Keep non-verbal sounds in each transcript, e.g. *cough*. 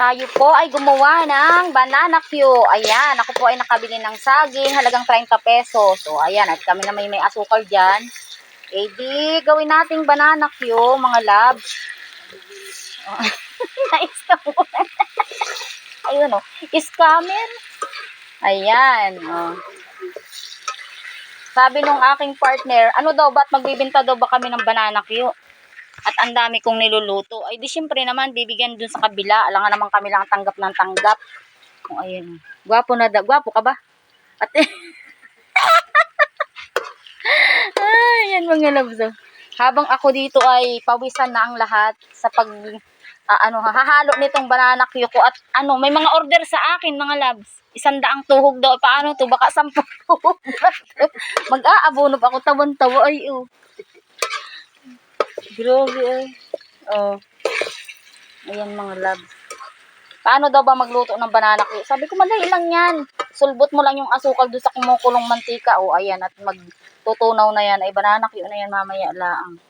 Tayo po ay gumawa ng banana Q. Ayan, ako po ay nakabili ng saging, halagang 30 pesos. So, ayan, at kami na may may asukal dyan. Eh di, gawin nating banana Q, mga labs. *laughs* *laughs* Oh, nice ka po. Ayun o, scammer. Ayan, oh. Sabi nung aking partner, ano daw, ba't magbibinta daw ba kami ng banana Q? At ang dami kong niluluto. Ay di syempre naman, bibigyan dun sa kabila. Alangan naman kami lang tanggap ng tanggap. O ayun. Gwapo na da. Gwapo ka ba? At *laughs* Ay, yan mga loves. oh. Habang ako dito ay pawisan na ang lahat sa pag ah, ano, hahalo nitong banana Q ko at ano, may mga order sa akin mga loves. Isang daang tuhog daw. Paano to? Baka sampung *laughs* tuhog na to. Mag-aabonob ako tawan-tawa. Ay, oh. Grabe ay. Oh. Ayan mga loves. Paano daw ba magluto ng banana cake? Sabi ko, madali lang yan. Sulbot mo lang yung asukal doon sa kumukulong mantika. O, ayan. At magtutunaw na yan. Ay, banana cake na yan mamaya laang.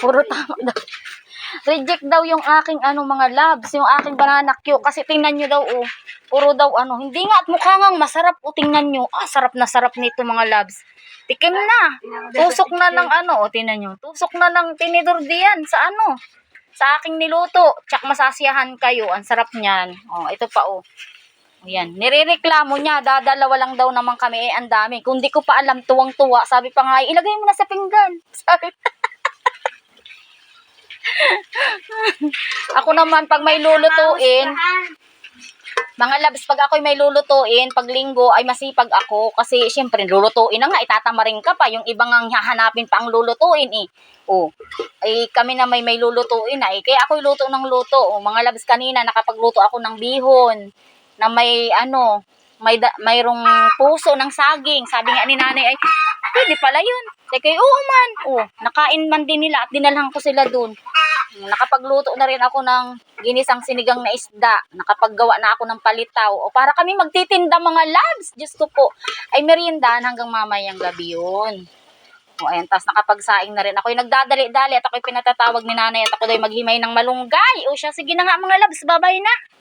Puro tama daw. Reject daw yung aking ano mga labs, yung aking banana cue kasi tingnan nyo daw oh. Puro daw ano, hindi nga at mukha ngang masarap o tingnan nyo. Ah, sarap na sarap nito mga labs. Tikim na. Tusok na ng ano, o tingnan nyo. Tusok na ng tinidor diyan sa ano. Sa aking niluto. Tsak masasiyahan kayo. Ang sarap niyan. Oh, ito pa oh. Ayan. Nirereklamo niya, dadalawa lang daw naman kami. Eh, ang dami. Kung di ko pa alam, tuwang-tuwa. Sabi pa nga, ilagay mo na sa pinggan. *laughs* Sabi *laughs* Ako naman, pag may lulutuin, mga labs, pag ako'y may lulutuin, pag linggo ay masipag ako kasi syempre lulutuin na nga, itatamarin ka pa. Yung ibang ang hahanapin pa ang lulutuin eh. Oh, ay kami na may may lulutuin na eh. Kaya ako'y luto ng luto. Oh, mga labs kanina, nakapagluto ako ng bihon na may ano, may da, mayroong puso ng saging. Sabi nga ni nanay ay, pwede pala yun. Teka, oo man. Oh, nakain man din nila at dinalhan ko sila dun. Nakapagluto na rin ako ng ginisang sinigang na isda. Nakapaggawa na ako ng palitaw. O para kami magtitinda mga labs. Diyos ko po. Ay meriendahan hanggang mamayang gabi yun. O ayan, tapos nakapagsaing na rin. Ako'y nagdadali-dali at ako'y pinatatawag ni nanay at ako daw maghimay ng malunggay. O siya, sige na nga mga labs, babay na.